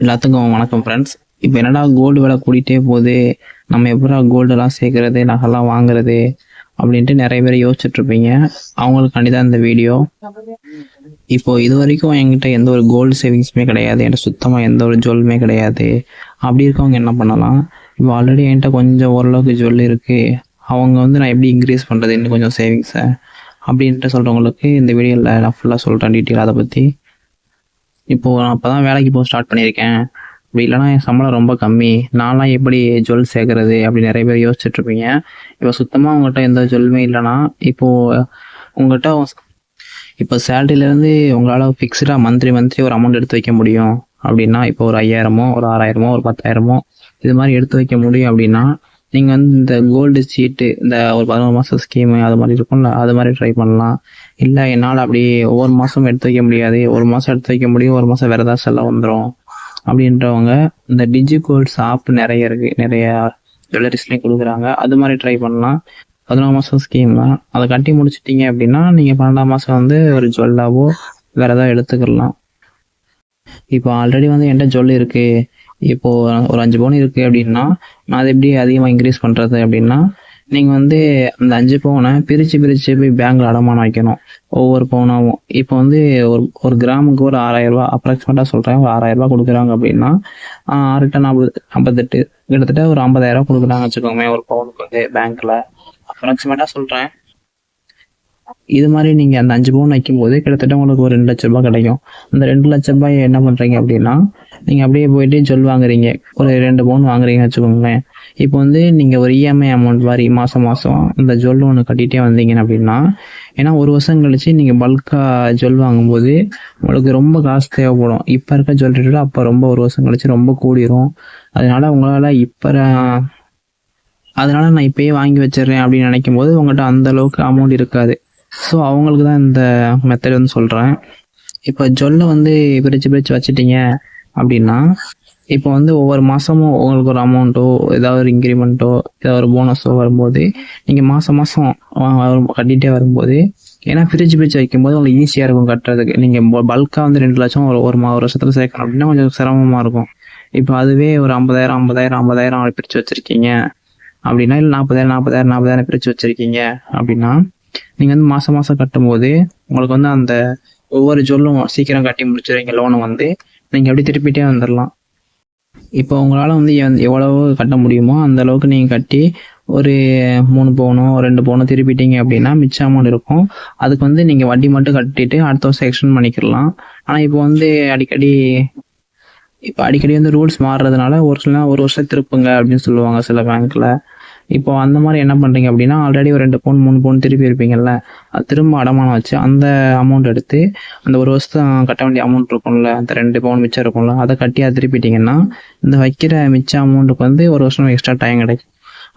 எல்லாத்துக்கும் வணக்கம் ஃப்ரெண்ட்ஸ் இப்போ என்னடா கோல்டு விலை கூட்டிகிட்டே போகுது? நம்ம எப்படா கோல்டெல்லாம் சேர்க்குறது நகைலாம் வாங்குறது அப்படின்ட்டு நிறைய பேர் யோசிச்சுட்ருப்பீங்க அவங்களுக்கு அவங்களுக்காண்டி தான் இந்த வீடியோ இப்போ இது வரைக்கும் என்கிட்ட எந்த ஒரு கோல்டு சேவிங்ஸுமே கிடையாது. என்கிட்ட சுத்தமாக எந்த ஒரு ஜுவல்லுமே கிடையாது. அப்படி இருக்கவங்க என்ன பண்ணலாம்? இப்போ ஆல்ரெடி என்கிட்ட கொஞ்சம் ஓரளவுக்கு ஜுவல் இருக்குது அவங்க வந்து நான் எப்படி இன்க்ரீஸ் பண்ணுறது இன்னும் கொஞ்சம் சேவிங்ஸை அப்படின்ட்டு சொல்கிறவங்களுக்கு இந்த வீடியோவில் நான் ஃபுல்லாக சொல்கிறேன் டீட்டெயில் அதை பற்றி இப்போது நான் இப்போ தான் வேலைக்கு போக ஸ்டார்ட் பண்ணியிருக்கேன். அப்படி இல்லைனா என் சம்பளம் ரொம்ப கம்மி. நான்லாம் எப்படி ஜுவல் சேர்க்குறது அப்படி நிறைய பேர் யோசிச்சுட்ருப்பீங்க இப்போ சுத்தமாக உங்கள்கிட்ட எந்த ஜுவல்லுமே இல்லைனா இப்போது உங்கள்கிட்ட இப்போ சேலரியிலேருந்து உங்களால் ஃபிக்ஸ்டாக மந்த்லி மந்த்லி ஒரு அமௌண்ட் எடுத்து வைக்க முடியும். அப்படின்னா இப்போ ஒரு ஐயாயிரமோ ஒரு ஆறாயிரமோ ஒரு பத்தாயிரமோ இது மாதிரி எடுத்து வைக்க முடியும் அப்படின்னா நீங்கள் வந்து இந்த கோல்டு சீட்டு இந்த ஒரு பதினோரு மாதம் ஸ்கீமு அது மாதிரி இருக்கும்ல அது மாதிரி ட்ரை பண்ணலாம். இல்லை என்னால் அப்படி ஒவ்வொரு மாதம் எடுத்து வைக்க முடியாது. ஒரு மாதம் எடுத்து வைக்க முடியும் ஒரு மாதம் வேறு ஏதாவது செல்ல வந்துடும் அப்படின்றவங்க இந்த டிஜி கோல்ட்ஸ் ஆப் நிறைய இருக்குது நிறைய ஜுவல்லரிஸ்லேயும் கொடுக்குறாங்க. அது மாதிரி ட்ரை பண்ணலாம். பதினோரு மாதம் ஸ்கீம் தான். அதை கட்டி முடிச்சிட்டிங்க அப்படின்னா நீங்கள் பன்னெண்டாம் மாதம் வந்து ஒரு ஜுவல்லாவோ வேறு ஏதாவது எடுத்துக்கலாம். இப்போ ஆல்ரெடி வந்து என்கிட்ட ஜுவல் இருக்குது இப்போது ஒரு அஞ்சு பவுன் இருக்குது அப்படின்னா நான் அதை எப்படி அதிகமாக இன்க்ரீஸ் பண்ணுறது அப்படின்னா நீங்கள் வந்து அந்த அஞ்சு பவுனை பிரித்து பிரித்து போய் பேங்க்கில் அடமானம் வைக்கணும். ஒவ்வொரு பவுனாகவும் இப்போ வந்து ஒரு ஒரு கிராமுக்கு ஒரு ஆறாயிரரூபா அப்ராக்சிமேட்டாக சொல்கிறேன் ஒரு ஆறாயிரரூபா கொடுக்குறாங்க அப்படின்னா ஆறு டன் நாற்பது ஐம்பத்தெட்டு கிட்டத்தட்ட ஒரு ஐம்பதாயிரம் கொடுக்குறாங்க வச்சுக்கோங்க ஒரு பவுனுக்கு வந்து பேங்க்கில் அப்ராக்சிமேட்டாக சொல்கிறேன் இது மாதிரி நீங்கள் அந்த அஞ்சு பவுன் வைக்கும்போது கிட்டத்தட்ட உங்களுக்கு ஒரு ரெண்டு லட்ச ரூபாய் கிடைக்கும். அந்த ரெண்டு லட்ச ரூபாய் என்ன பண்ணுறீங்க அப்படின்னா நீங்கள் அப்படியே போயிட்டு ஜொல் வாங்குறீங்க ஒரு ரெண்டு பவுன் வாங்குறீங்கன்னு வச்சுக்கோங்களேன். இப்போ வந்து நீங்கள் ஒரு இஎம்ஐ அமௌண்ட் மாதிரி மாதம் மாதம் இந்த ஜுவல் ஒன்று கட்டிகிட்டே வந்தீங்க அப்படின்னா ஏன்னா ஒரு வருஷம் கழிச்சு நீங்கள் பல்காக ஜுவல் வாங்கும்போது உங்களுக்கு ரொம்ப காசு தேவைப்படும். இப்போ இருக்க ஜுவல்லரியோட அப்போ ரொம்ப ஒரு வருஷம் கழிச்சு ரொம்ப கூடிரும். அதனால உங்களால் இப்போ அதனால நான் இப்பயே வாங்கி வச்சிடுறேன் அப்படின்னு நினைக்கும் போது உங்கள்கிட்ட அந்த அளவுக்கு அமௌண்ட் இருக்காது. ஸோ அவங்களுக்கு தான் இந்த மெத்தட் வந்து சொல்கிறேன் இப்போ ஜொல்லை வந்து பிரித்து பிரித்து வச்சுட்டீங்க. அப்படின்னா இப்போ வந்து ஒவ்வொரு மாதமும் உங்களுக்கு ஒரு அமௌண்ட்டோ ஏதாவது ஒரு இன்க்ரிமெண்ட்டோ ஏதாவது ஒரு போனஸோ வரும்போது நீங்கள் மாதம் மாதம் கட்டிகிட்டே வரும்போது ஏன்னா பிரித்து பிரித்து வைக்கும்போது உங்களுக்கு ஈஸியாக இருக்கும் கட்டுறதுக்கு. நீங்கள் பல்காக வந்து ரெண்டு லட்சம் ஒரு ஒரு மா ஒரு வருஷத்தில் சேர்க்கணும் அப்படின்னா கொஞ்சம் சிரமமாக இருக்கும். இப்போ அதுவே ஒரு ஐம்பதாயிரம் ஐம்பதாயிரம் ஐம்பதாயிரம் அப்படி பிரித்து வச்சுருக்கீங்க. அப்படின்னா இல்லை நாற்பதாயிரம் நாற்பதாயிரம் நாற்பதாயிரம் பிரித்து வச்சுருக்கீங்க. அப்படின்னா நீங்கள் வந்து மாதம் மாதம் கட்டும்போது உங்களுக்கு வந்து அந்த ஒவ்வொரு ஜொல்லும் சீக்கிரம் கட்டி முடிச்சிருவீங்க லோனை வந்து. நீங்கள் அப்படி திருப்பிட்டே வந்துடலாம் இப்போ உங்களால் வந்து எவ்வளவு கட்ட முடியுமோ அந்த அளவுக்கு நீங்கள் கட்டி ஒரு மூணு பவுனோ ரெண்டு பவுனோ திருப்பிட்டீங்க அப்படின்னா மிச்ச அமௌண்ட் இருக்கும். அதுக்கு வந்து நீங்கள் வட்டி மட்டும் கட்டிட்டு அடுத்த வருஷம் எக்ஸ்டெண்ட் பண்ணிக்கிடலாம். ஆனால் இப்போ வந்து அடிக்கடி இப்போ அடிக்கடி வந்து ரூல்ஸ் மாறுறதுனால ஒரு சில ஒரு வருஷம் திருப்புங்க அப்படின்னு சொல்லுவாங்க சில பேங்க்கில் இப்போ அந்த மாதிரி என்ன பண்ணுறீங்க அப்படின்னா ஆல்ரெடி ஒரு ரெண்டு பவுன் மூணு பவுன் திருப்பி இருப்பீங்கல்ல அது திரும்ப அடமானம் வச்சு அந்த அமௌண்ட் எடுத்து அந்த ஒரு வருஷம் கட்ட வேண்டிய அமௌண்ட் இருக்கும்ல அந்த ரெண்டு பவுன் மிச்சம் இருக்கும்ல அதை கட்டி அதை திருப்பிட்டீங்கன்னா இந்த வைக்கிற மிச்ச அமௌண்ட்டுக்கு வந்து ஒரு வருஷம் எக்ஸ்ட்ரா டைம் கிடைக்கும்.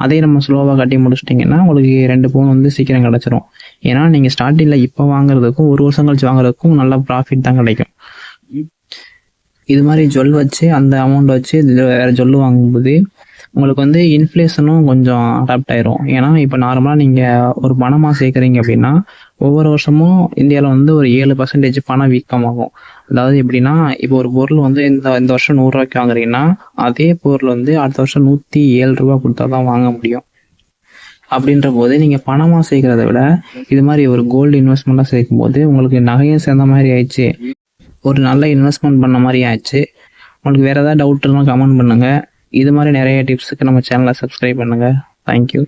அதே நம்ம ஸ்லோவாக கட்டி முடிச்சிட்டிங்கன்னா உங்களுக்கு ரெண்டு பவுன் வந்து சீக்கிரம் கிடச்சிரும். ஏன்னா நீங்கள் ஸ்டார்டிங்கில் இப்போ வாங்குறதுக்கும் ஒரு வருஷம் கழிச்சு வாங்குறதுக்கும் நல்ல ப்ராஃபிட் தான் கிடைக்கும். இது மாதிரி ஜொல் வச்சு அந்த அமௌண்ட் வச்சு வேற ஜொல்லு வாங்கும்போது உங்களுக்கு வந்து இன்ஃப்ளேஷனும் கொஞ்சம் அடாப்ட் ஆயிரும். ஏன்னா இப்போ நார்மலாக நீங்கள் ஒரு பணமாக சேர்க்குறீங்க அப்படின்னா ஒவ்வொரு வருஷமும் இந்தியாவில் வந்து ஒரு ஏழு பர்சன்டேஜ் பணம் வீக்கமாகும். அதாவது எப்படின்னா இப்போ ஒரு பொருள் வந்து இந்த இந்த வருஷம் நூறுரூவாய்க்கு வாங்குறீங்கன்னா அதே பொருள் வந்து அடுத்த வருஷம் நூற்றி ஏழு ரூபா கொடுத்தா தான் வாங்க முடியும். அப்படின்ற போது நீங்கள் பணமாக சேர்க்கறத விட இது மாதிரி ஒரு கோல்டு இன்வெஸ்ட்மெண்ட்டாக சேர்க்கும் போது உங்களுக்கு நகையும் சேர்ந்த மாதிரி ஆயிடுச்சு. ஒரு நல்ல இன்வெஸ்ட்மெண்ட் பண்ண மாதிரி ஆயிடுச்சு. உங்களுக்கு வேறு ஏதாவது டவுட் இருந்தால் கமெண்ட் பண்ணுங்கள் இது மாதிரி நிறைய டிப்ஸுக்கு நம்ம சேனலை சப்ஸ்கிரைப் பண்ணுங்கள் தேங்க்யூ